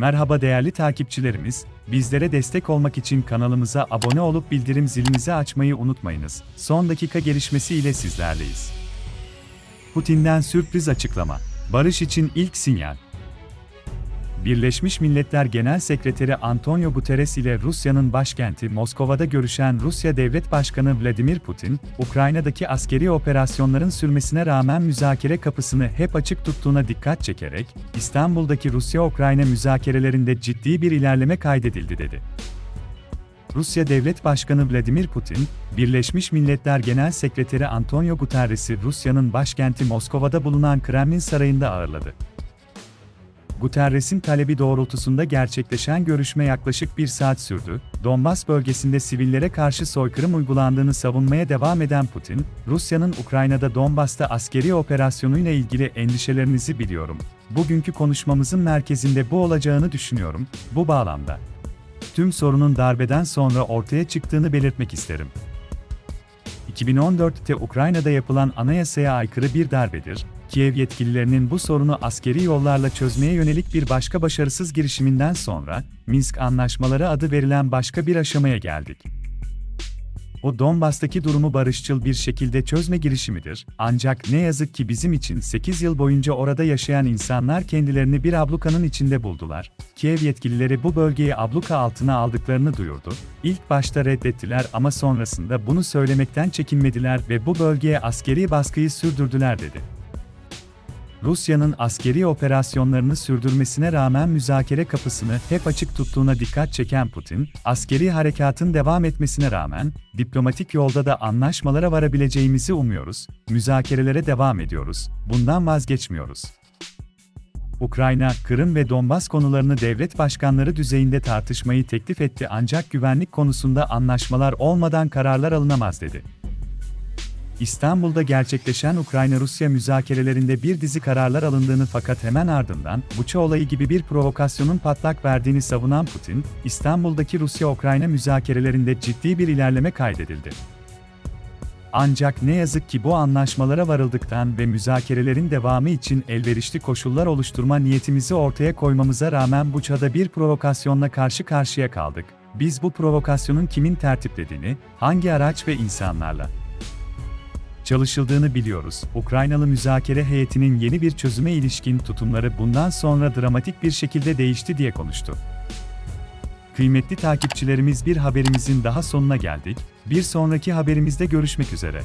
Merhaba değerli takipçilerimiz, bizlere destek olmak için kanalımıza abone olup bildirim zilinizi açmayı unutmayınız. Son dakika gelişmesi ile sizlerleyiz. Putin'den sürpriz açıklama. Barış için ilk sinyal. Birleşmiş Milletler Genel Sekreteri Antonio Guterres ile Rusya'nın başkenti Moskova'da görüşen Rusya Devlet Başkanı Vladimir Putin, Ukrayna'daki askeri operasyonların sürmesine rağmen müzakere kapısını hep açık tuttuğuna dikkat çekerek, İstanbul'daki Rusya-Ukrayna müzakerelerinde ciddi bir ilerleme kaydedildi dedi. Rusya Devlet Başkanı Vladimir Putin, Birleşmiş Milletler Genel Sekreteri Antonio Guterres'i Rusya'nın başkenti Moskova'da bulunan Kremlin Sarayı'nda ağırladı. Guterres'in talebi doğrultusunda gerçekleşen görüşme yaklaşık bir saat sürdü. Donbas bölgesinde sivillere karşı soykırım uygulandığını savunmaya devam eden Putin, Rusya'nın Ukrayna'da Donbas'ta askeri operasyonuyla ilgili endişelerinizi biliyorum. Bugünkü konuşmamızın merkezinde bu olacağını düşünüyorum. Bu bağlamda tüm sorunun darbeden sonra ortaya çıktığını belirtmek isterim. 2014'te Ukrayna'da yapılan anayasaya aykırı bir darbedir. Kiev yetkililerinin bu sorunu askeri yollarla çözmeye yönelik bir başka başarısız girişiminden sonra, Minsk Anlaşmaları adı verilen başka bir aşamaya geldik. O Donbas'taki durumu barışçıl bir şekilde çözme girişimidir. Ancak ne yazık ki bizim için 8 yıl boyunca orada yaşayan insanlar kendilerini bir ablukanın içinde buldular. Kiev yetkilileri bu bölgeyi abluka altına aldıklarını duyurdu. İlk başta reddettiler ama sonrasında bunu söylemekten çekinmediler ve bu bölgeye askeri baskıyı sürdürdüler dedi. Rusya'nın askeri operasyonlarını sürdürmesine rağmen müzakere kapısını hep açık tuttuğuna dikkat çeken Putin, askeri harekatın devam etmesine rağmen, diplomatik yolda da anlaşmalara varabileceğimizi umuyoruz, müzakerelere devam ediyoruz, bundan vazgeçmiyoruz. Ukrayna, Kırım ve Donbas konularını devlet başkanları düzeyinde tartışmayı teklif etti ancak güvenlik konusunda anlaşmalar olmadan kararlar alınamaz dedi. İstanbul'da gerçekleşen Ukrayna-Rusya müzakerelerinde bir dizi kararlar alındığını fakat hemen ardından Buça olayı gibi bir provokasyonun patlak verdiğini savunan Putin, İstanbul'daki Rusya-Ukrayna müzakerelerinde ciddi bir ilerleme kaydedildi. Ancak ne yazık ki bu anlaşmalara varıldıktan ve müzakerelerin devamı için elverişli koşullar oluşturma niyetimizi ortaya koymamıza rağmen Buça'da bir provokasyonla karşı karşıya kaldık. Biz bu provokasyonun kimin tertiplediğini, hangi araç ve insanlarla çalışıldığını biliyoruz. Ukraynalı müzakere heyetinin yeni bir çözüme ilişkin tutumları bundan sonra dramatik bir şekilde değişti diye konuştu. Kıymetli takipçilerimiz bir haberimizin daha sonuna geldik. Bir sonraki haberimizde görüşmek üzere.